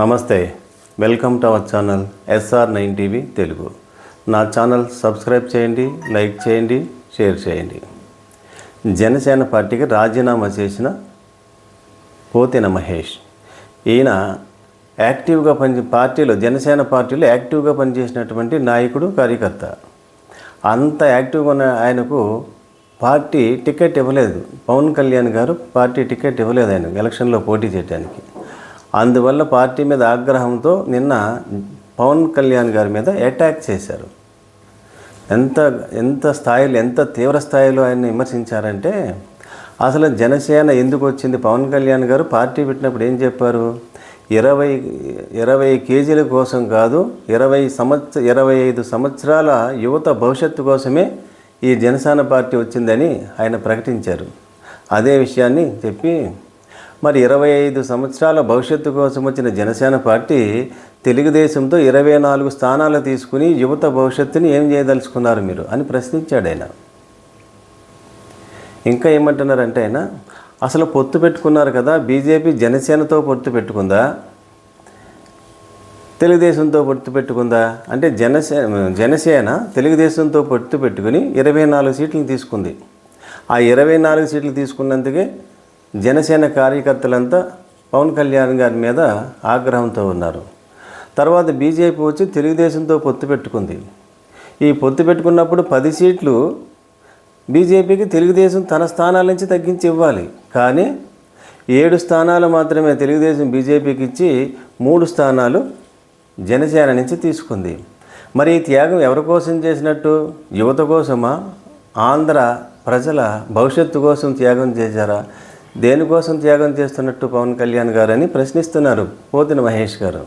నమస్తే welcome to our channel SR nine TV Telugu. నా channel subscribe చేయండి like చేయండి షేర్ చేయండి. జనసేన పార్టీకి రాజీనామా చేసిన పోతిన మహేష్. ఈయన యాక్టివ్గా పని పార్టీలో జనసేన పార్టీలో యాక్టివ్గా పనిచేసినటువంటి నాయకుడు కార్యకర్త. అంత యాక్టివ్గా ఉన్న ఆయనకు పార్టీ టికెట్ ఇవ్వలేదు. పవన్ కళ్యాణ్ గారు పార్టీ టికెట్ ఇవ్వలేదు ఆయన ఎలక్షన్లో పోటీ చేయడానికి అందువల్ల పార్టీ మీద ఆగ్రహంతో నిన్న పవన్ కళ్యాణ్ గారి మీద అటాక్ చేశారు. ఎంత ఎంత స్థాయిలో ఎంత తీవ్ర స్థాయిలో ఆయన విమర్శించారంటే అసలు జనసేన ఎందుకు వచ్చింది? పవన్ కళ్యాణ్ గారు పార్టీ పెట్టినప్పుడు ఏం చెప్పారు? ఇరవై ఇరవై కేజీల కోసం కాదు ఇరవై సంవత్సర ఇరవై ఐదు సంవత్సరాల యువత భవిష్యత్తు కోసమే ఈ జనసేన పార్టీ వచ్చిందని ఆయన ప్రకటించారు. అదే విషయాన్ని చెప్పి మరి ఇరవై ఐదు సంవత్సరాల భవిష్యత్తు కోసం వచ్చిన జనసేన పార్టీ తెలుగుదేశంతో ఇరవై నాలుగు స్థానాలు తీసుకుని యువత భవిష్యత్తుని ఏం చేయదలుచుకున్నారు మీరు అని ప్రశ్నించాడు ఆయన. ఇంకా ఏమంటున్నారంటే ఆయన అసలు పొత్తు పెట్టుకున్నారు కదా బీజేపీ జనసేనతో పొత్తు పెట్టుకుందా? తెలుగుదేశంతో పొత్తు పెట్టుకుందా? అంటే జనసేన జనసేన తెలుగుదేశంతో పొత్తు పెట్టుకుని ఇరవై నాలుగు సీట్లను తీసుకుంది. ఆ ఇరవై నాలుగు సీట్లు తీసుకున్నందుకే జనసేన కార్యకర్తలంతా పవన్ కళ్యాణ్ గారి మీద ఆగ్రహంతో ఉన్నారు. తర్వాత బీజేపీ వచ్చి తెలుగుదేశంతో పొత్తు పెట్టుకుంది. ఈ పొత్తు పెట్టుకున్నప్పుడు పది సీట్లు బీజేపీకి తెలుగుదేశం తన స్థానాల నుంచి తగ్గించి ఇవ్వాలి. కానీ ఏడు స్థానాలు మాత్రమే తెలుగుదేశం బీజేపీకి ఇచ్చి మూడు స్థానాలు జనసేన నుంచి తీసుకుంది. మరి ఈ త్యాగం ఎవరి కోసం చేసినట్టు? యువత కోసమా? ఆంధ్ర ప్రజల భవిష్యత్తు కోసం త్యాగం చేశారా? దేనికోసం త్యాగం చేస్తున్నట్టు పవన్ కళ్యాణ్ గారని ప్రశ్నిస్తున్నారు పోతిన మహేష్ గారు.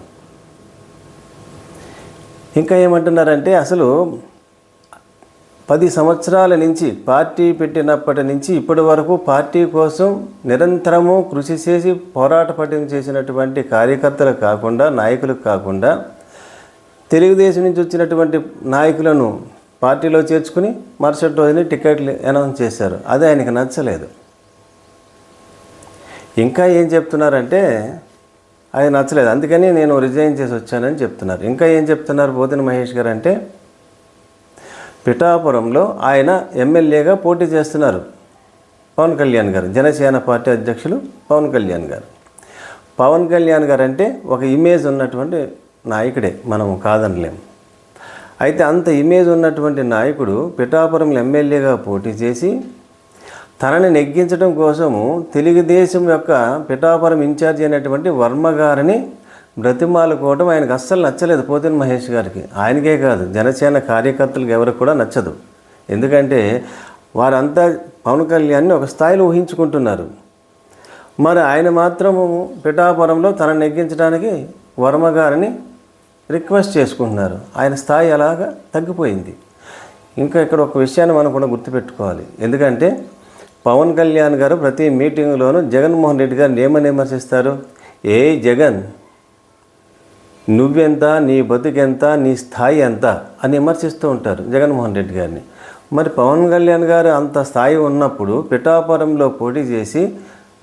ఇంకా ఏమంటున్నారంటే అసలు పది సంవత్సరాల నుంచి పార్టీ పెట్టినప్పటి నుంచి ఇప్పటి వరకు పార్టీ కోసం నిరంతరము కృషి చేసి పోరాట పట్టిన చేసినటువంటి కార్యకర్తలు కాకుండా నాయకులు కాకుండా తెలుగుదేశం నుంచి వచ్చినటువంటి నాయకులను పార్టీలో చేర్చుకుని మరుసటి రోజుని టికెట్లు అనౌన్స్ చేశారు. అది ఆయనకు నచ్చలేదు. ఇంకా ఏం చెప్తున్నారంటే అది నచ్చలేదు. అందుకని నేను రిజైన్ చేసి వచ్చానని చెప్తున్నారు. ఇంకా ఏం చెప్తున్నారు బోధిన మహేష్ గారు అంటే పిఠాపురంలో ఆయన ఎమ్మెల్యేగా పోటీ చేస్తున్నారు పవన్ కళ్యాణ్ గారు జనసేన పార్టీ అధ్యక్షులు పవన్ కళ్యాణ్ గారు. పవన్ కళ్యాణ్ గారు అంటే ఒక ఇమేజ్ ఉన్నటువంటి నాయకుడే మనం కాదనలేం. అయితే అంత ఇమేజ్ ఉన్నటువంటి నాయకుడు పిఠాపురంలో ఎమ్మెల్యేగా పోటీ చేసి తనని నెగ్గించడం కోసము తెలుగుదేశం యొక్క పిఠాపురం ఇన్ఛార్జి అయినటువంటి వర్మ గారిని బ్రతిమాలుకోవడం ఆయనకు అస్సలు నచ్చలేదు పోతిన మహేష్ గారికి. ఆయనకే కాదు జనసేన కార్యకర్తలకు ఎవరికి కూడా నచ్చదు. ఎందుకంటే వారంతా పవన్ కళ్యాణ్ని ఒక స్థాయిలో ఊహించుకుంటున్నారు. మరి ఆయన మాత్రము పిఠాపురంలో తన నెగ్గించడానికి వర్మ గారిని రిక్వెస్ట్ చేసుకుంటున్నారు. ఆయన స్థాయి అలాగా తగ్గిపోయింది. ఇంకా ఇక్కడ ఒక విషయాన్ని మనం కూడా గుర్తుపెట్టుకోవాలి. ఎందుకంటే పవన్ కళ్యాణ్ గారు ప్రతి మీటింగ్లోనూ జగన్మోహన్ రెడ్డి గారిని ఏమని విమర్శిస్తారు? ఏ జగన్ నువ్వెంత నీ బతుకెంత నీ స్థాయి ఎంత అని విమర్శిస్తూ ఉంటారు జగన్మోహన్ రెడ్డి గారిని. మరి పవన్ కళ్యాణ్ గారు అంత స్థాయి ఉన్నప్పుడు పిఠాపురంలో పోటీ చేసి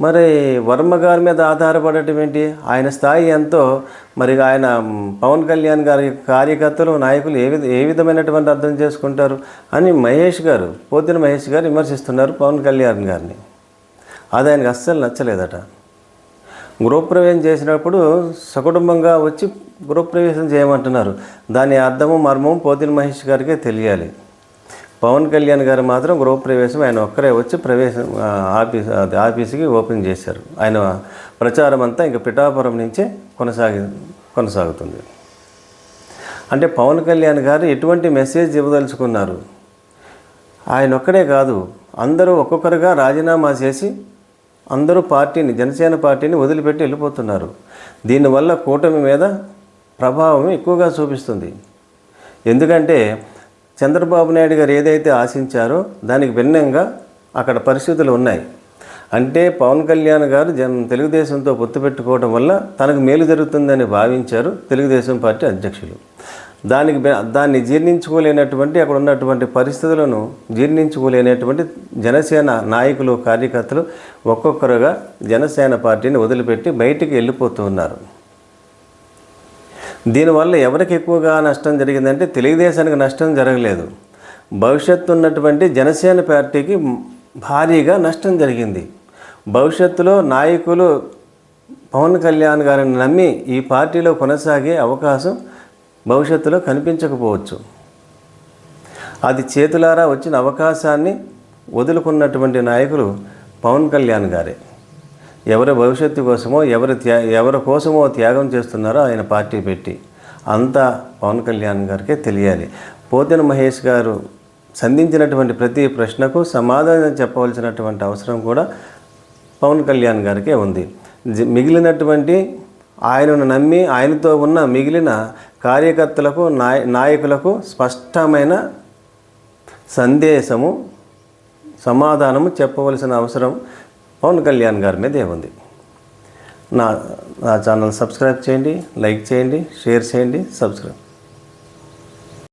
మరి వర్మ గారి మీద ఆధారపడటం ఏంటి? ఆయన స్థాయి ఎంతో. మరి ఆయన పవన్ కళ్యాణ్ గారి కార్యకర్తలు నాయకులు ఏ విధ ఏ విధమైనటువంటి అర్థం చేసుకుంటారు అని మహేష్ గారు పోతిన మహేష్ గారు విమర్శిస్తున్నారు పవన్ కళ్యాణ్ గారిని. అది ఆయనకు అస్సలు నచ్చలేదట. గృహప్రవేశం చేసినప్పుడు సకుటుంబంగా వచ్చి గృహప్రవేశం చేయమంటున్నారు. దాని అర్థము మర్మం పోతిన మహేష్ గారికే తెలియాలి. పవన్ కళ్యాణ్ గారు మాత్రం గృహప్రవేశం ఆయన ఒక్కరే వచ్చి ప్రవేశం ఆఫీస్ అది ఆఫీస్కి ఓపెన్ చేశారు. ఆయన ప్రచారం అంతా ఇంకా పిఠాపురం నుంచే కొనసాగి కొనసాగుతుంది. అంటే పవన్ కళ్యాణ్ గారు ఎటువంటి మెసేజ్ ఇవ్వదలుచుకున్నారు? ఆయన ఒక్కడే కాదు. అందరూ ఒక్కొక్కరుగా రాజీనామా చేసి అందరూ పార్టీని జనసేన పార్టీని వదిలిపెట్టి వెళ్ళిపోతున్నారు. దీనివల్ల కూటమి మీద ప్రభావం ఎక్కువగా చూపిస్తుంది. ఎందుకంటే చంద్రబాబు నాయుడు గారు ఏదైతే ఆశించారో దానికి భిన్నంగా అక్కడ పరిస్థితులు ఉన్నాయి. అంటే పవన్ కళ్యాణ్ గారు జన్ తెలుగుదేశంతో పొత్తు పెట్టుకోవడం వల్ల తనకు మేలు జరుగుతుందని భావించారు తెలుగుదేశం పార్టీ అధ్యక్షులు. దానికి దాన్ని జీర్ణించుకోలేనటువంటి అక్కడ ఉన్నటువంటి పరిస్థితులను జీర్ణించుకోలేనటువంటి జనసేన నాయకులు కార్యకర్తలు ఒక్కొక్కరుగా జనసేన పార్టీని వదిలిపెట్టి బయటికి వెళ్ళిపోతూ ఉన్నారు. దీనివల్ల ఎవరికి ఎక్కువగా నష్టం జరిగిందంటే తెలుగుదేశానికి నష్టం జరగలేదు. భవిష్యత్తు ఉన్నటువంటి జనసేన పార్టీకి భారీగా నష్టం జరిగింది. భవిష్యత్తులో నాయకులు పవన్ కళ్యాణ్ గారిని నమ్మి ఈ పార్టీలో కొనసాగే అవకాశం భవిష్యత్తులో కనిపించకపోవచ్చు. అది చేతులారా వచ్చిన అవకాశాన్ని వదులుకున్నటువంటి నాయకులు పవన్ కళ్యాణ్ గారే. ఎవరి భవిష్యత్తు కోసమో ఎవరి త్యా ఎవరి కోసమో త్యాగం చేస్తున్నారో ఆయన పార్టీ పెట్టి. అంతా పవన్ కళ్యాణ్ గారికే తెలియాలి. పోతెన మహేష్ గారు సంధించినటువంటి ప్రతి ప్రశ్నకు సమాధానం చెప్పవలసినటువంటి అవసరం కూడా పవన్ కళ్యాణ్ గారికే ఉంది. జ- మిగిలినటువంటి ఆయనను నమ్మి ఆయనతో ఉన్న మిగిలిన కార్యకర్తలకు నాయ నాయకులకు స్పష్టమైన సందేశము సమాధానము చెప్పవలసిన అవసరం పవన్ కళ్యాణ్ గారి మీదే ఉంది నా నా ఛానల్ సబ్స్క్రైబ్ చేయండి లైక్ చేయండి షేర్ చేయండి సబ్స్క్రైబ్.